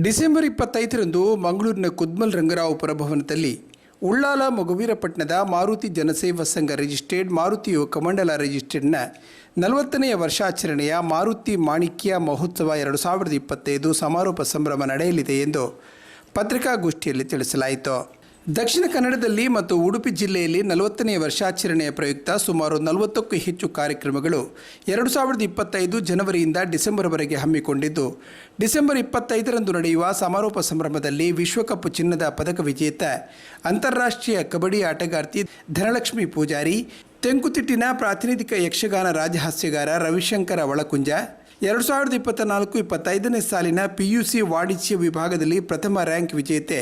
December ಇಪ್ಪತ್ತೈದರಂದು ಮಂಗಳೂರಿನ ಕುದ್ಮಲ್ ರಂಗರಾವ್ ಭವನದಲ್ಲಿ ಉಳ್ಳಾಲ ಮಗುವೀರಪಟ್ಟಣದ ಮಾರುತಿ ಜನಸೇವಾ ಸಂಘ ರಿಜಿಸ್ಟ್ರೇಡ್ ಮಾರುತಿ ಯುವಕ ಮಂಡಲ ರಿಜಿಸ್ಟ್ರೇಡ್ನ ನಲವತ್ತನೆಯ ವರ್ಷಾಚರಣೆಯ ಮಾರುತಿ ಮಾಣಿಕ್ಯ ಮಹೋತ್ಸವ ಎರಡು ಸಾವಿರದ ಇಪ್ಪತ್ತೈದು ಸಮಾರೋಪ ಸಂಭ್ರಮ ನಡೆಯಲಿದೆ ಎಂದು ಪತ್ರಿಕಾಗೋಷ್ಠಿಯಲ್ಲಿ ತಿಳಿಸಲಾಯಿತು. ದಕ್ಷಿಣ ಕನ್ನಡದಲ್ಲಿ ಮತ್ತು ಉಡುಪಿ ಜಿಲ್ಲೆಯಲ್ಲಿ ನಲವತ್ತನೆಯ ವರ್ಷಾಚರಣೆಯ ಪ್ರಯುಕ್ತ ಸುಮಾರು ನಲವತ್ತಕ್ಕೂ ಹೆಚ್ಚು ಕಾರ್ಯಕ್ರಮಗಳು ಎರಡು ಸಾವಿರದ ಇಪ್ಪತ್ತೈದು ಜನವರಿಯಿಂದ ಡಿಸೆಂಬರ್ವರೆಗೆ ಹಮ್ಮಿಕೊಂಡಿದ್ದು. ಡಿಸೆಂಬರ್ ಇಪ್ಪತ್ತೈದರಂದು ನಡೆಯುವ ಸಮಾರೋಪ ಸಂಭ್ರಮದಲ್ಲಿ ವಿಶ್ವಕಪ್ ಚಿನ್ನದ ಪದಕ ವಿಜೇತ, ಅಂತಾರಾಷ್ಟ್ರೀಯ ಕಬಡ್ಡಿ ಆಟಗಾರ್ತಿ ಧನಲಕ್ಷ್ಮಿ ಪೂಜಾರಿ, ತೆಂಕುತಿಟ್ಟಿನ ಪ್ರಾತಿನಿಧಿಕ ಯಕ್ಷಗಾನ ರಾಜಹಾಸ್ಯಗಾರ ರವಿಶಂಕರ ಒಳಕುಂಜ ಎರಡು ಸಾವಿರದ ಇಪ್ಪತ್ತ ನಾಲ್ಕು ಇಪ್ಪತ್ತೈದನೇ ಸಾಲಿನ ಪಿ ಯು ಸಿ ವಾಣಿಜ್ಯ ವಿಭಾಗದಲ್ಲಿ ಪ್ರಥಮ ರ್ಯಾಂಕ್ ವಿಜೇತೆ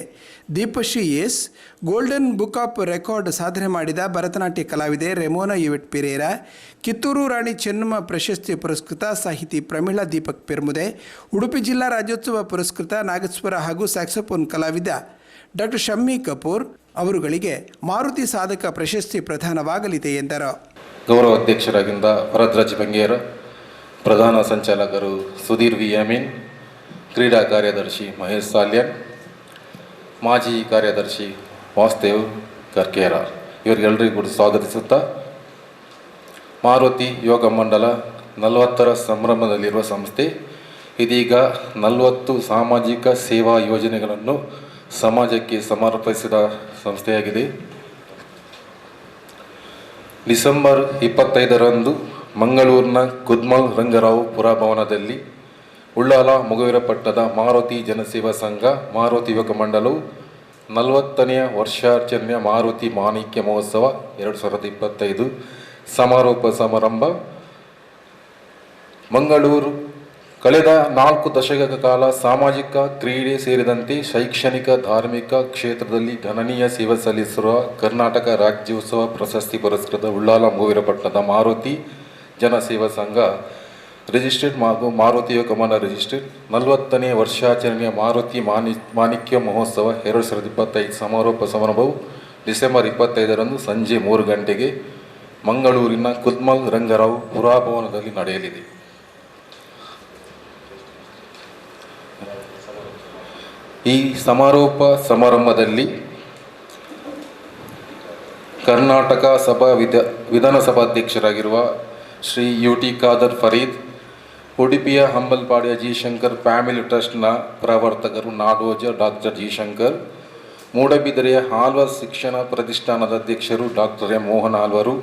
Deepashree S golden book of record ಸಾಧನೆ ಮಾಡಿದ ಭರತನಾಟ್ಯ ಕಲಾವಿದೆ ರೆಮೋನಾ ಯುವೆಟ್ ಪಿರೇರಾ, ಕಿತ್ತೂರು ರಾಣಿ ಚೆನ್ನಮ್ಮ ಪ್ರಶಸ್ತಿ ಪುರಸ್ಕೃತ ಸಾಹಿತಿ ಪ್ರಮೀಳಾ ದೀಪಕ್ ಪೆರ್ಮುದೆ, ಉಡುಪಿ ಜಿಲ್ಲಾ ರಾಜ್ಯೋತ್ಸವ ಪುರಸ್ಕೃತ ನಾಗಸ್ವರ ಹಾಗೂ ಸ್ಯಾಕ್ಸೋಫೋನ್ ಕಲಾವಿದ ಡಾಕ್ಟರ್ ಶಮ್ಮಿ ಕಪೂರ್ ಅವರುಗಳಿಗೆ ಮಾರುತಿ ಸಾಧಕ ಪ್ರಶಸ್ತಿ ಪ್ರದಾನವಾಗಲಿದೆ ಎಂದರು. ಗೌರವ ಅಧ್ಯಕ್ಷರಾಗಿದ್ದ ಭರದ್ರಾಜ್ ಬಂಗೇರ ಪ್ರಧಾನ ಸಂಚಾಲಕರು ಸುಧೀರ್ ವಿ ಅಮೀನ್, ಕ್ರೀಡಾ ಕಾರ್ಯದರ್ಶಿ ಮಹೇಶ್ ಸಾಲ್ಯನ್, ಮಾಜಿ ಕಾರ್ಯದರ್ಶಿ ವಾಸುದೇವ್ ಕರ್ಕೇರ. ಇವರಿಗೆಲ್ಲರಿಗೂ ಕೂಡ ಸ್ವಾಗತಿಸುತ್ತಾ, ಮಾರುತಿ ಯೋಗ ಮಂಡಲ ನಲವತ್ತರ ಸಂಭ್ರಮದಲ್ಲಿರುವ ಸಂಸ್ಥೆ, ಇದೀಗ ನಲವತ್ತು ಸಾಮಾಜಿಕ ಸೇವಾ ಯೋಜನೆಗಳನ್ನು ಸಮಾಜಕ್ಕೆ ಸಮರ್ಪಿಸಿದ ಸಂಸ್ಥೆಯಾಗಿದೆ. ಡಿಸೆಂಬರ್ ಇಪ್ಪತ್ತೈದರಂದು ಮಂಗಳೂರಿನ ಕುದ್ಮಲ್ ರಂಗರಾವ್ ಪುರಭವನದಲ್ಲಿ ಉಳ್ಳಾಲ ಮುಗುವಿರಪಟ್ಟದ ಮಾರುತಿ ಜನಸೇವಾ ಸಂಘ, ಮಾರುತಿ ಯುವಕ ಮಂಡಲವು ನಲವತ್ತನೆಯ ವರ್ಷಾಚರಣೆಯ ಮಾರುತಿ ಮಾಣಿಕ್ಯ ಮಹೋತ್ಸವ ಎರಡು ಸಾವಿರದ ಇಪ್ಪತ್ತೈದು ಸಮಾರೋಪ ಸಮಾರಂಭ. ಮಂಗಳೂರು ಕಳೆದ ನಾಲ್ಕು ದಶಕಗಳ ಕಾಲ ಸಾಮಾಜಿಕ ಕ್ರೀಡೆ ಸೇರಿದಂತೆ ಶೈಕ್ಷಣಿಕ, ಧಾರ್ಮಿಕ ಕ್ಷೇತ್ರದಲ್ಲಿ ಗಣನೀಯ ಸೇವೆ ಸಲ್ಲಿಸಿರುವ ಕರ್ನಾಟಕ ರಾಜ್ಯೋತ್ಸವ ಪ್ರಶಸ್ತಿ ಪುರಸ್ಕೃತ ಉಳ್ಳಾಲ ಮೂವಿರಪಟ್ಟಣದ ಮಾರುತಿ ಜನಸೇವಾ ಸಂಘ ರಿಜಿಸ್ಟರ್ಡ್ ಹಾಗೂ ಮಾರುತಿ ಕಮಾನ ರಿಜಿಸ್ಟರ್ಡ್ ನಲವತ್ತನೇ ವರ್ಷಾಚರಣೆಯ ಮಾರುತಿ ಮಾನಿ, ಮಾಣಿಕ್ಯ ಮಹೋತ್ಸವ ಎರಡು ಸಾವಿರದ ಇಪ್ಪತ್ತೈದು ಸಮಾರೋಪ ಸಮಾರಂಭವು ಡಿಸೆಂಬರ್ ಇಪ್ಪತ್ತೈದರಂದು ಸಂಜೆ ಮೂರು ಗಂಟೆಗೆ ಮಂಗಳೂರಿನ ಕುದ್ಮಲ್ ರಂಗರಾವ್ ಪುರಾಭವನದಲ್ಲಿ ನಡೆಯಲಿದೆ. ಈ ಸಮಾರೋಪ ಸಮಾರಂಭದಲ್ಲಿ ಕರ್ನಾಟಕ ಸಭಾ ವಿಧ, ವಿಧಾನಸಭಾಧ್ಯಕ್ಷರಾಗಿರುವ ಶ್ರೀ ಯು ಟಿ ಖಾದರ್ ಫರೀದ್, ಉಡುಪಿಯ ಹಂಬಲ್ಪಾಡಿಯ ಜಿ ಶಂಕರ್ ಫ್ಯಾಮಿಲಿ ಟ್ರಸ್ಟ್ನ ಪ್ರವರ್ತಕರು ನಾಡೋಜ ಡಾಕ್ಟರ್ ಜಿ ಶಂಕರ್, ಮೂಡಬಿದರೆಯ ಹಾಲ್ವ ಶಿಕ್ಷಣ ಪ್ರತಿಷ್ಠಾನದ ಅಧ್ಯಕ್ಷರು ಡಾಕ್ಟರ್ ಎಂ ಮೋಹನ್ ಆಲ್ವರು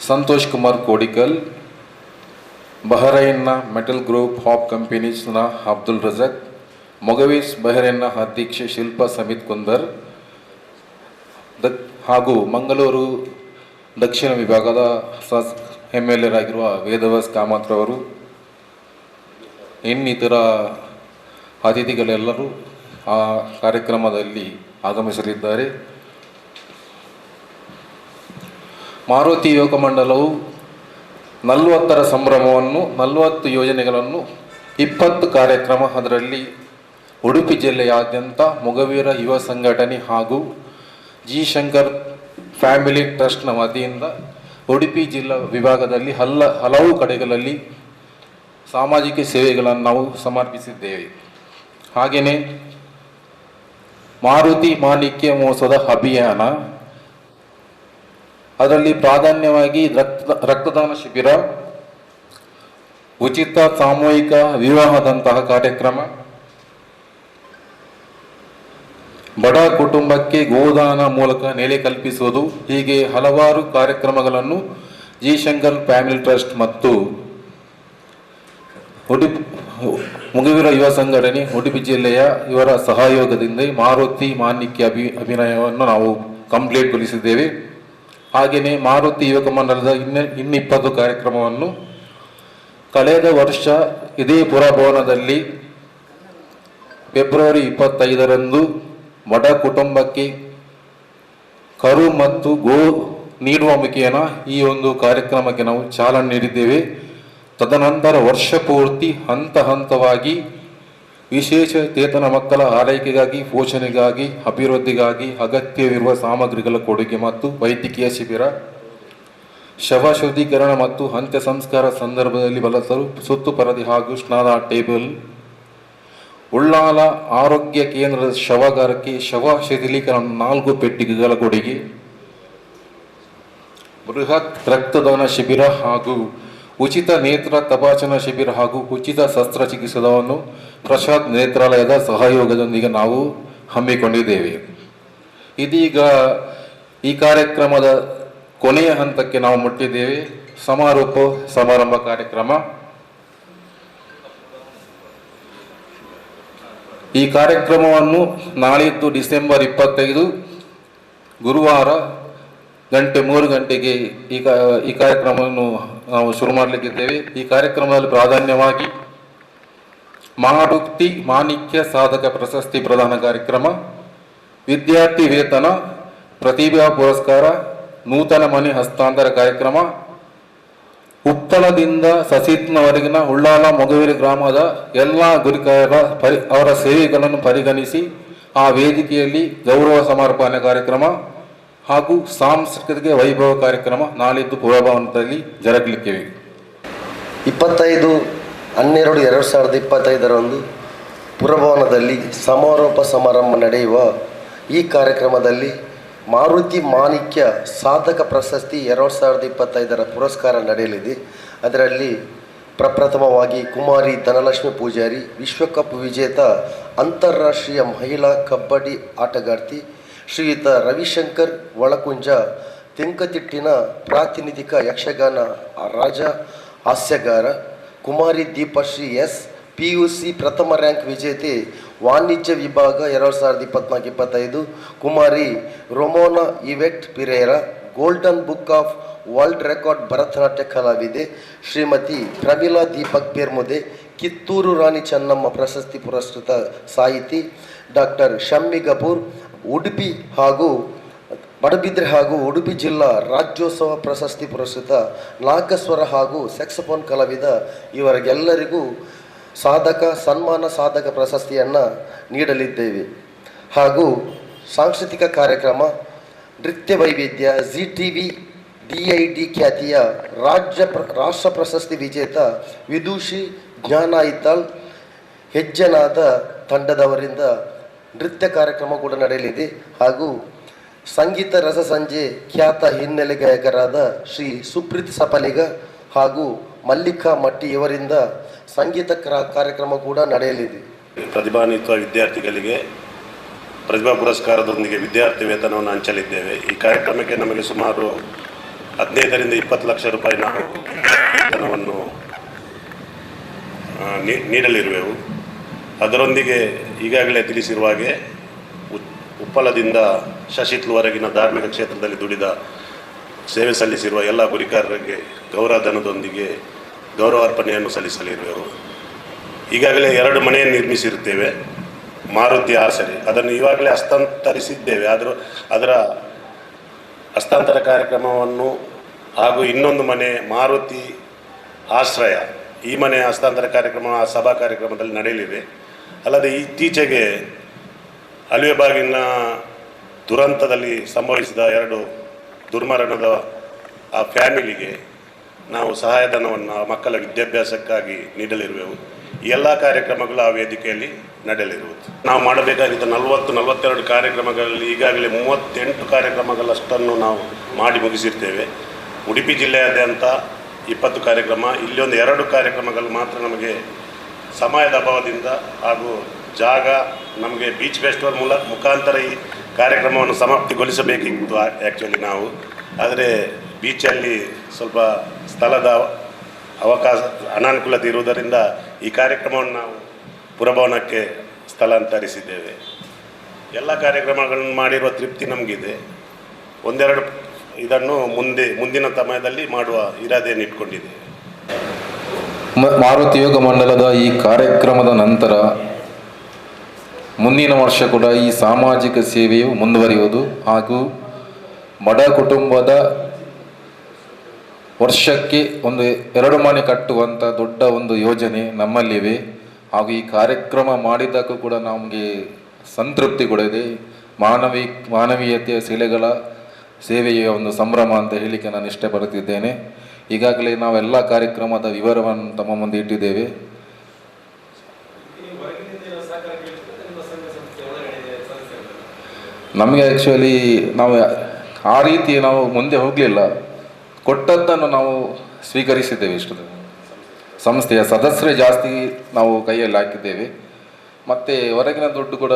ಸಂತೋಷ್ ಕುಮಾರ್ ಕೋಡಿಕಲ್ ಬಹರೈನ್ನ ಮೆಟಲ್ ಗ್ರೂಪ್ ಹಾಪ್ ಕಂಪನೀಸ್ನ ಅಬ್ದುಲ್ ರಜಕ್ ಮೊಗವೀಸ್ ಬಹರೈನ್ನ ಅಧ್ಯಕ್ಷೆ ಶಿಲ್ಪಾ ಸಮಿತ್ ಕುಂದರ್ ದ ಹಾಗೂ ಮಂಗಳೂರು ದಕ್ಷಿಣ ವಿಭಾಗದ ಎಂ ಎಲ್ ಎರಾಗಿರುವ ವೇದವಾಸ್ ಕಾಮತ್ರವರು, ಇನ್ನಿತರ ಅತಿಥಿಗಳೆಲ್ಲರೂ ಆ ಕಾರ್ಯಕ್ರಮದಲ್ಲಿ ಆಗಮಿಸಲಿದ್ದಾರೆ. ಮಾರುತಿ ಯೋಗ ಮಂಡಲವು ನಲವತ್ತರ ಸಂಭ್ರಮವನ್ನು, ನಲವತ್ತು ಯೋಜನೆಗಳನ್ನು, ಇಪ್ಪತ್ತು ಕಾರ್ಯಕ್ರಮ ಅದರಲ್ಲಿ ಉಡುಪಿ ಜಿಲ್ಲೆಯಾದ್ಯಂತ ಮೊಗವೀರ ಯುವ ಸಂಘಟನೆ ಹಾಗೂ ಜಿ ಶಂಕರ್ ಫ್ಯಾಮಿಲಿ ಟ್ರಸ್ಟ್ನ ವತಿಯಿಂದ ಉಡುಪಿ ಜಿಲ್ಲಾ ವಿಭಾಗದಲ್ಲಿ ಹಲ್ಲ, ಹಲವು ಕಡೆಗಳಲ್ಲಿ ಸಾಮಾಜಿಕ ಸೇವೆಗಳನ್ನು ನಾವು ಸಮರ್ಪಿಸಿದ್ದೇವೆ. ಹಾಗೆಯೇ ಮಾರುತಿ ಮಾಣಿಕ್ಯ ಮೋಸದ ಅಭಿಯಾನ, ಅದರಲ್ಲಿ ಪ್ರಾಧಾನ್ಯವಾಗಿ ರಕ್ತ, ರಕ್ತದಾನ ಶಿಬಿರ, ಉಚಿತ ಸಾಮೂಹಿಕ ವಿವಾಹದಂತಹ ಕಾರ್ಯಕ್ರಮ ಬಡ ಕುಟುಂಬಕ್ಕೆ ಗೋದಾನ ಮೂಲಕ ನೆಲೆ ಕಲ್ಪಿಸುವುದು ಹೀಗೆ ಹಲವಾರು ಕಾರ್ಯಕ್ರಮಗಳನ್ನು ಜಿ ಶಂಕರ್ ಫ್ಯಾಮಿಲಿ ಟ್ರಸ್ಟ್ ಮತ್ತು ಉಡುಪಿ ಮುಗುವಿರ ಯುವ ಸಂಘಟನೆ ಉಡುಪಿ ಜಿಲ್ಲೆಯ ಇವರ ಸಹಯೋಗದಿಂದ ಮಾರುತಿ ಮಾನ್ಯಕ್ಕೆ ಅಭಿ ಅಭಿನಯವನ್ನು ನಾವು ಕಂಪ್ಲೀಟ್ಗೊಳಿಸಿದ್ದೇವೆ ಹಾಗೆಯೇ ಮಾರುತಿ ಯುವಕ ಮಂಡಲದ ಇನ್ನ ಇನ್ನಿಪ್ಪತ್ತು ಕಾರ್ಯಕ್ರಮವನ್ನು ಕಳೆದ ವರ್ಷ ಇದೇ ಪುರಭವನದಲ್ಲಿ ಫೆಬ್ರವರಿ ಇಪ್ಪತ್ತೈದರಂದು ಬಡ ಕುಟುಂಬಕ್ಕೆ ಕರು ಮತ್ತು ಗೋ ನೀಡುವ ಮುಖೇನ ಈ ಒಂದು ಕಾರ್ಯಕ್ರಮಕ್ಕೆ ನಾವು ಚಾಲನೆ ನೀಡಿದ್ದೇವೆ. ತದನಂತರ ವರ್ಷ ಪೂರ್ತಿ ಹಂತ ಹಂತವಾಗಿ ವಿಶೇಷ ಚೇತನ ಮಕ್ಕಳ ಆರೈಕೆಗಾಗಿ, ಪೋಷಣೆಗಾಗಿ, ಅಭಿವೃದ್ಧಿಗಾಗಿ ಅಗತ್ಯವಿರುವ ಸಾಮಗ್ರಿಗಳ ಕೊಡುಗೆ ಮತ್ತು ವೈದ್ಯಕೀಯ ಶಿಬಿರ, ಶವ ಶುದ್ಧೀಕರಣ ಮತ್ತು ಅಂತ್ಯ ಸಂಸ್ಕಾರ ಸಂದರ್ಭದಲ್ಲಿ ಬಳಸಲು ಸುತ್ತು ಪರದೆ ಹಾಗೂ ಸ್ನಾನ ಟೇಬಲ್ ಉಳ್ಳಾಲ ಆರೋಗ್ಯ ಕೇಂದ್ರದ ಶವಗಾರಕ್ಕೆ ಶವ ಶಿಥಿಲೀಕರಣ ನಾಲ್ಕು ಪೆಟ್ಟಿಗೆಗಳ ಕೊಡುಗೆ. ಬೃಹತ್ ರಕ್ತದಾನ ಶಿಬಿರ ಹಾಗೂ ಉಚಿತ ನೇತ್ರ ತಪಾಸಣಾ ಶಿಬಿರ ಹಾಗೂ ಉಚಿತ ಶಸ್ತ್ರಚಿಕಿತ್ಸೆಯನ್ನು ಪ್ರಸಾದ್ ನೇತ್ರಾಲಯದ ಸಹಯೋಗದೊಂದಿಗೆ ನಾವು ಹಮ್ಮಿಕೊಂಡಿದ್ದೇವೆ. ಇದೀಗ ಈ ಕಾರ್ಯಕ್ರಮದ ಕೊನೆಯ ಹಂತಕ್ಕೆ ನಾವು ಮುಟ್ಟಿದ್ದೇವೆ. ಸಮಾರೋಪ ಸಮಾರಂಭ ಕಾರ್ಯಕ್ರಮ. ಈ ಕಾರ್ಯಕ್ರಮವನ್ನು ನಾಳಿದ್ದು ಡಿಸೆಂಬರ್ ಇಪ್ಪತ್ತೈದು ಗುರುವಾರ ಗಂಟೆ ಮೂರು ಗಂಟೆಗೆ ಈ ಈ ಕಾರ್ಯಕ್ರಮವನ್ನು ನಾವು ಶುರು ಮಾಡಲಿಕ್ಕಿದ್ದೇವೆ. ಈ ಕಾರ್ಯಕ್ರಮದಲ್ಲಿ ಪ್ರಾಧಾನ್ಯವಾಗಿ ಮಾಡುಕ್ತಿ ಮಾಣಿಕ್ಯ ಸಾಧಕ ಪ್ರಶಸ್ತಿ ಪ್ರದಾನ ಕಾರ್ಯಕ್ರಮ, ವಿದ್ಯಾರ್ಥಿ ವೇತನ, ಪ್ರತಿಭಾ ಪುರಸ್ಕಾರ, ನೂತನ ಮನೆ ಹಸ್ತಾಂತರ ಕಾರ್ಯಕ್ರಮ ಉಪ್ಪಳದಿಂದ ಸಸಿತ್ನವರೆಗಿನ ಉಳ್ಳಾಲ ಮೊಗವೇರಿ ಗ್ರಾಮದ ಎಲ್ಲ ಗುರಿಕಾಯರ ಪರಿ, ಅವರ ಸೇವೆಗಳನ್ನು ಪರಿಗಣಿಸಿ ಆ ವೇದಿಕೆಯಲ್ಲಿ ಗೌರವ ಸಮರ್ಪಣೆ ಕಾರ್ಯಕ್ರಮ ಹಾಗೂ ಸಾಂಸ್ಕೃತಿಕ ವೈಭವ ಕಾರ್ಯಕ್ರಮ ನಾಳಿದ್ದು ಪುರಭವನದಲ್ಲಿ ಜರುಗಲಿಕ್ಕಿವೆ. ಇಪ್ಪತ್ತೈದು ಹನ್ನೆರಡು ಎರಡು ಸಾವಿರದ ಇಪ್ಪತ್ತೈದರಂದು ಪುರಭವನದಲ್ಲಿ ಸಮಾರೋಪ ಸಮಾರಂಭ ನಡೆಯುವ ಈ ಕಾರ್ಯಕ್ರಮದಲ್ಲಿ ಮಾರುತಿ ಮಾಣಿಕ್ಯ ಸಾಧಕ ಪ್ರಶಸ್ತಿ ಎರಡು ಸಾವಿರದ ಇಪ್ಪತ್ತೈದರ ಪುರಸ್ಕಾರ ನಡೆಯಲಿದೆ. ಅದರಲ್ಲಿ ಪ್ರಪ್ರಥಮವಾಗಿ ಕುಮಾರಿ ಧನಲಕ್ಷ್ಮಿ ಪೂಜಾರಿ, ವಿಶ್ವಕಪ್ ವಿಜೇತ, ಅಂತಾರಾಷ್ಟ್ರೀಯ ಮಹಿಳಾ ಕಬಡ್ಡಿ ಆಟಗಾರ್ತಿ ಶ್ರೀಯುತ ರವಿಶಂಕರ್, ಒಳಕುಂಜ, ತೆಂಕತಿಟ್ಟಿನ ಪ್ರಾತಿನಿಧಿಕ ಯಕ್ಷಗಾನ ರಾಜ, ಹಾಸ್ಯಗಾರ Kumari Deepashree S P U C ಪ್ರಥಮ ರ್ಯಾಂಕ್ ವಿಜೇತೆ ವಾಣಿಜ್ಯ ವಿಭಾಗ ಎರಡು ಸಾವಿರದ ಇಪ್ಪತ್ನಾಲ್ಕು, ಇಪ್ಪತ್ತೈದು, ಕುಮಾರಿ Romona ಇವೆಕ್ಟ್ Pereira, golden book of world record Bharatanatyam ಕಲಾವಿದೆ ಶ್ರೀಮತಿ ಪ್ರಮಿಳಾ ದೀಪಕ್ ಪೇರ್ಮುದೆ, ಕಿತ್ತೂರು ರಾಣಿ ಚೆನ್ನಮ್ಮ ಪ್ರಶಸ್ತಿ ಪುರಸ್ಕೃತ ಸಾಹಿತಿ ಡಾಕ್ಟರ್ ಶಮ್ಮಿ ಕಪೂರ್, ಉಡುಪಿ ಹಾಗೂ ಪಡುಬಿದ್ರೆ ಹಾಗೂ ಉಡುಪಿ ಜಿಲ್ಲಾ ರಾಜ್ಯೋತ್ಸವ ಪ್ರಶಸ್ತಿ ಪುರಸ್ಕೃತ ನಾಗಸ್ವರ ಹಾಗೂ ಸೆಕ್ಸಫೋನ್ ಕಲಾವಿದ ಇವರಿಗೆಲ್ಲರಿಗೂ ಸಾಧಕ ಸನ್ಮಾನ ಸಾಧಕ ಪ್ರಶಸ್ತಿಯನ್ನು ನೀಡಲಿದ್ದೇವೆ. ಹಾಗೂ ಸಾಂಸ್ಕೃತಿಕ ಕಾರ್ಯಕ್ರಮ ನೃತ್ಯ ವೈವಿಧ್ಯ Zee T V D I D ಖ್ಯಾತಿಯ ರಾಜ್ಯ ಪ್ರ, ರಾಷ್ಟ್ರ ಪ್ರಶಸ್ತಿ ವಿಜೇತ ವಿದೂಷಿ ಜ್ಞಾನ ಇತಾಲ್ ಹೆಜ್ಜನಾದ ತಂಡದವರಿಂದ ನೃತ್ಯ ಕಾರ್ಯಕ್ರಮ ಕೂಡ ನಡೆಯಲಿದೆ. ಹಾಗೂ ಸಂಗೀತ ರಸ ಸಂಜೆ ಖ್ಯಾತ ಹಿನ್ನೆಲೆ ಗಾಯಕರಾದ ಶ್ರೀ ಸುಪ್ರೀತ್ ಸಪಲಿಗ ಹಾಗೂ ಮಲ್ಲಿಕಾ ಮಟ್ಟಿ ಇವರಿಂದ ಸಂಗೀತ ಕ್ರ- ಕಾರ್ಯಕ್ರಮ ಕೂಡ ನಡೆಯಲಿದೆ. ಪ್ರತಿಭಾನ್ವಿತ ವಿದ್ಯಾರ್ಥಿಗಳಿಗೆ ಪ್ರತಿಭಾ ಪುರಸ್ಕಾರದೊಂದಿಗೆ ವಿದ್ಯಾರ್ಥಿ ವೇತನವನ್ನು ಹಂಚಲಿದ್ದೇವೆ. ಈ ಕಾರ್ಯಕ್ರಮಕ್ಕೆ ನಮಗೆ ಸುಮಾರು ಹದಿನೈದರಿಂದ ಇಪ್ಪತ್ತು ಲಕ್ಷ ರೂಪಾಯಿ ನಾವು ವೇತನವನ್ನು ನೀಡಲಿರುವೆವು. ಅದರೊಂದಿಗೆ ಈಗಾಗಲೇ ತಿಳಿಸಿರುವ ಹಾಗೆ ಉಪ್ಪಳದಿಂದ ಶಶಿತ್ಲುವರೆಗಿನ ಧಾರ್ಮಿಕ ಕ್ಷೇತ್ರದಲ್ಲಿ ದುಡಿದ ಸೇವೆ ಸಲ್ಲಿಸಿರುವ ಎಲ್ಲ ಗುರಿಕಾರರಿಗೆ ಗೌರವಧನದೊಂದಿಗೆ ಗೌರವಾರ್ಪಣೆಯನ್ನು ಸಲ್ಲಿಸಲಿರುವೆವು ಈಗಾಗಲೇ ಎರಡು ಮನೆಯನ್ನು ನಿರ್ಮಿಸಿರುತ್ತೇವೆ, ಮಾರುತಿ ಆಸರೆ ಅದನ್ನು ಇವಾಗಲೇ ಹಸ್ತಾಂತರಿಸಿದ್ದೇವೆ. ಆದರೂ ಅದರ ಹಸ್ತಾಂತರ ಕಾರ್ಯಕ್ರಮವನ್ನು ಹಾಗೂ ಇನ್ನೊಂದು ಮನೆ, ಮಾರುತಿ ಆಶ್ರಯ. ಈ ಮನೆಯ ಹಸ್ತಾಂತರ ಕಾರ್ಯಕ್ರಮ ಆ ಸಭಾ ಕಾರ್ಯಕ್ರಮದಲ್ಲಿ ನಡೆಯಲಿದೆ. ಅಲ್ಲದೆ ಇತ್ತೀಚೆಗೆ ಅಲಿವೆಬಾಗಿನ ದುರಂತದಲ್ಲಿ ಸಂಭವಿಸಿದ ಎರಡು ದುರ್ಮರಣದ ಆ ಫ್ಯಾಮಿಲಿಗೆ ನಾವು ಸಹಾಯಧನವನ್ನು ಮಕ್ಕಳ ವಿದ್ಯಾಭ್ಯಾಸಕ್ಕಾಗಿ ನೀಡಲಿರುವೆವು. ಎಲ್ಲ ಕಾರ್ಯಕ್ರಮಗಳು ಆ ವೇದಿಕೆಯಲ್ಲಿ ನಡೆಯಲಿರುವುದು. ನಾವು ಮಾಡಬೇಕಾಗಿದ್ದ ನಲವತ್ತು, ನಲವತ್ತೆರಡು ಕಾರ್ಯಕ್ರಮಗಳಲ್ಲಿ ಈಗಾಗಲೇ ಮೂವತ್ತೆಂಟು ಕಾರ್ಯಕ್ರಮಗಳಷ್ಟನ್ನು ನಾವು ಮಾಡಿ ಮುಗಿಸಿರ್ತೇವೆ. ಉಡುಪಿ ಜಿಲ್ಲೆಯಾದ್ಯಂತ ಇಪ್ಪತ್ತು ಕಾರ್ಯಕ್ರಮ ಇಲ್ಲಿ ಒಂದು ಎರಡು ಕಾರ್ಯಕ್ರಮಗಳು ಮಾತ್ರ ನಮಗೆ ಸಮಯದ ಅಭಾವದಿಂದ ಹಾಗೂ ಜಾಗ ನಮಗೆ ಬೀಚ್ ಫೆಸ್ಟಿವಲ್ ಮೂಲ, ಮುಖಾಂತರ ಈ ಕಾರ್ಯಕ್ರಮವನ್ನು ಸಮಾಪ್ತಿಗೊಳಿಸಬೇಕಿತ್ತು ಆ್ಯಕ್ಚುಲಿ ನಾವು. ಆದರೆ ಬೀಚಲ್ಲಿ ಸ್ವಲ್ಪ ಸ್ಥಳದ ಅವಕಾಶ, ಅನಾನುಕೂಲತೆ ಇರುವುದರಿಂದ ಈ ಕಾರ್ಯಕ್ರಮವನ್ನು ನಾವು ಪುರಭವನಕ್ಕೆ ಸ್ಥಳಾಂತರಿಸಿದ್ದೇವೆ. ಎಲ್ಲ ಕಾರ್ಯಕ್ರಮಗಳನ್ನು ಮಾಡಿರುವ ತೃಪ್ತಿ ನಮಗಿದೆ. ಒಂದೆರಡು ಇದನ್ನು ಮುಂದೆ, ಮುಂದಿನ ಸಮಯದಲ್ಲಿ ಮಾಡುವ ಇರಾದೆಯನ್ನು ಇಟ್ಕೊಂಡಿದ್ದೇವೆ. ಮಾರುತಿ ಯೋಗ ಮಂಡಲದ ಈ ಕಾರ್ಯಕ್ರಮದ ನಂತರ ಮುಂದಿನ ವರ್ಷ ಕೂಡ ಈ ಸಾಮಾಜಿಕ ಸೇವೆಯು ಮುಂದುವರಿಯುವುದು ಹಾಗೂ ಬಡ ಕುಟುಂಬದ ವರ್ಷಕ್ಕೆ ಒಂದು ಎರಡು ಮನೆ ಕಟ್ಟುವಂಥ ದೊಡ್ಡ ಒಂದು ಯೋಜನೆ ನಮ್ಮಲ್ಲಿವೆ. ಹಾಗೂ ಈ ಕಾರ್ಯಕ್ರಮ ಮಾಡಿದ್ದಕ್ಕೂ ಕೂಡ ನಮಗೆ ಸಂತೃಪ್ತಿ ಕೂಡ ಇದೆ. ಮಾನವೀ ಮಾನವೀಯತೆಯ ಶಿಲೆಗಳ ಸೇವೆಯ ಒಂದು ಸಂಭ್ರಮ ಅಂತ ಹೇಳಲಿಕ್ಕೆ ನಾನು ಇಷ್ಟಪಡುತ್ತಿದ್ದೇನೆ. ಈಗಾಗಲೇ ನಾವೆಲ್ಲ ಕಾರ್ಯಕ್ರಮದ ವಿವರವನ್ನು ತಮ್ಮ ಮುಂದೆ ಇಟ್ಟಿದ್ದೇವೆ. ನಮಗೆ ಆ್ಯಕ್ಚುಲಿ ನಾವು ಆ ರೀತಿ ನಾವು ಮುಂದೆ ಹೋಗಲಿಲ್ಲ. ಕೊಟ್ಟದ್ದನ್ನು ನಾವು ಸ್ವೀಕರಿಸಿದ್ದೇವೆ ಇಷ್ಟು ಸಂಸ್ಥೆಯ ಸದಸ್ಯರೇ ಜಾಸ್ತಿ ನಾವು ಕೈಯಲ್ಲಿ ಹಾಕಿದ್ದೇವೆ. ಮತ್ತು ಹೊರಗಿನ ದುಡ್ಡು ಕೂಡ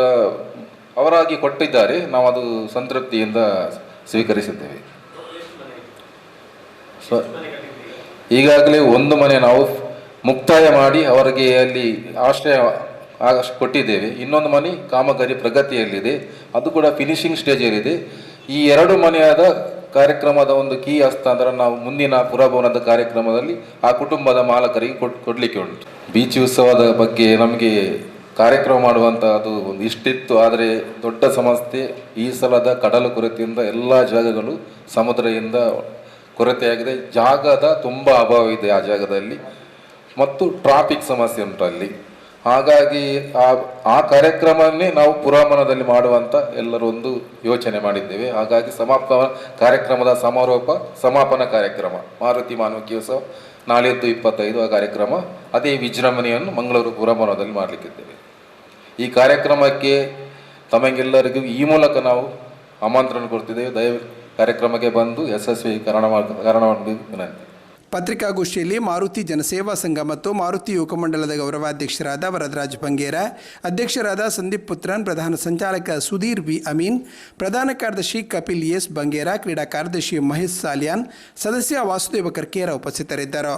ಅವರಾಗಿ ಕೊಟ್ಟಿದ್ದಾರೆ. ನಾವು ಅದು ಸಂತೃಪ್ತಿಯಿಂದ ಸ್ವೀಕರಿಸಿದ್ದೇವೆ. ಸೊ ಈಗಾಗಲೇ ಒಂದು ಮನೆ ನಾವು ಮುಕ್ತಾಯ ಮಾಡಿ ಅವರಿಗೆ ಅಲ್ಲಿ ಆಶ್ರಯ ಕೊಟ್ಟಿದ್ದೇವೆ. ಇನ್ನೊಂದು ಮನೆ ಕಾಮಗಾರಿ ಪ್ರಗತಿಯಲ್ಲಿದೆ. ಅದು ಕೂಡ ಫಿನಿಶಿಂಗ್ ಸ್ಟೇಜಲ್ಲಿದೆ ಈ ಎರಡು ಮನೆಯಾದ ಕಾರ್ಯಕ್ರಮದ ಒಂದು ಕೀ ಹಸ್ತಾಂತರ ನಾವು ಮುಂದಿನ ಪುರಭವನದ ಕಾರ್ಯಕ್ರಮದಲ್ಲಿ ಆ ಕುಟುಂಬದ ಮಾಲಕರಿಗೆ ಕೊಡ್, ಕೊಡಲಿಕ್ಕೆ ಉಂಟು. ಬೀಚ್ ಉತ್ಸವದ ಬಗ್ಗೆ ನಮಗೆ ಕಾರ್ಯಕ್ರಮ ಮಾಡುವಂಥ ಅದು ಒಂದು ಇಷ್ಟಿತ್ತು. ಆದರೆ ದೊಡ್ಡ ಸಮಸ್ಯೆ ಈ ಸಲದ ಕಡಲು ಕೊರತೆಯಿಂದ ಎಲ್ಲ ಜಾಗಗಳು ಸಮುದ್ರದಿಂದ ಕೊರತೆಯಾಗಿದೆ. ಜಾಗದ ತುಂಬ ಅಭಾವ ಇದೆ ಆ ಜಾಗದಲ್ಲಿ. ಮತ್ತು ಟ್ರಾಫಿಕ್ ಸಮಸ್ಯೆ ಉಂಟು ಅಲ್ಲಿ. ಹಾಗಾಗಿ ಆ ಆ ಕಾರ್ಯಕ್ರಮವನ್ನೇ ನಾವು ಪುರಾಮನದಲ್ಲಿ ಮಾಡುವಂತ ಎಲ್ಲರೂ ಒಂದು ಯೋಚನೆ ಮಾಡಿದ್ದೇವೆ. ಹಾಗಾಗಿ ಸಮಾಪ್ತ ಕಾರ್ಯಕ್ರಮದ ಸಮಾರೋಪ, ಸಮಾಪನ ಕಾರ್ಯಕ್ರಮ, ಮಾರುತಿ ಮಾನವಕೀಯೋತ್ಸವ ನಾಳೆದ್ದು ಇಪ್ಪತ್ತೈದು, ಆ ಕಾರ್ಯಕ್ರಮ, ಅದೇ ವಿಜೃಂಭಣೆಯನ್ನು ಮಂಗಳೂರು ಪುರಾಮನದಲ್ಲಿ ಮಾಡಲಿಕ್ಕಿದ್ದೇವೆ. ಈ ಕಾರ್ಯಕ್ರಮಕ್ಕೆ ತಮಗೆಲ್ಲರಿಗೂ ಈ ಮೂಲಕ ನಾವು ಆಮಂತ್ರಣ ಕೊಡ್ತಿದ್ದೇವೆ. ದಯ ಕಾರ್ಯಕ್ರಮಕ್ಕೆ ಬಂದು ಯಶಸ್ವಿ ಕಾರಣ ಕಾರಣವಾಗಿ ವಿನಂತಿ. ಪತ್ರಿಕಾಗೋಷ್ಠಿಯಲ್ಲಿ ಮಾರುತಿ ಜನಸೇವಾ ಸಂಘ ಮತ್ತು ಮಾರುತಿ ಯುವಕ ಮಂಡಲದ ಗೌರವಾಧ್ಯಕ್ಷರಾದ ವರದರಾಜ್ ಬಂಗೇರ, ಅಧ್ಯಕ್ಷರಾದ ಸಂದೀಪ್ ಪುತ್ರನ್, ಪ್ರಧಾನ ಸಂಚಾಲಕ ಸುಧೀರ್ ವಿ ಅಮೀನ್, ಪ್ರಧಾನ ಕಾರ್ಯದರ್ಶಿ ಕಪಿಲ್ ಎಸ್ ಬಂಗೇರ, ಕ್ರೀಡಾ ಕಾರ್ಯದರ್ಶಿ ಮಹೇಶ್ ಸಾಲಿಯಾನ್, ಸದಸ್ಯ ವಾಸುದೇವ ಕರ್ಕೇರ ಉಪಸ್ಥಿತರಿದ್ದರು.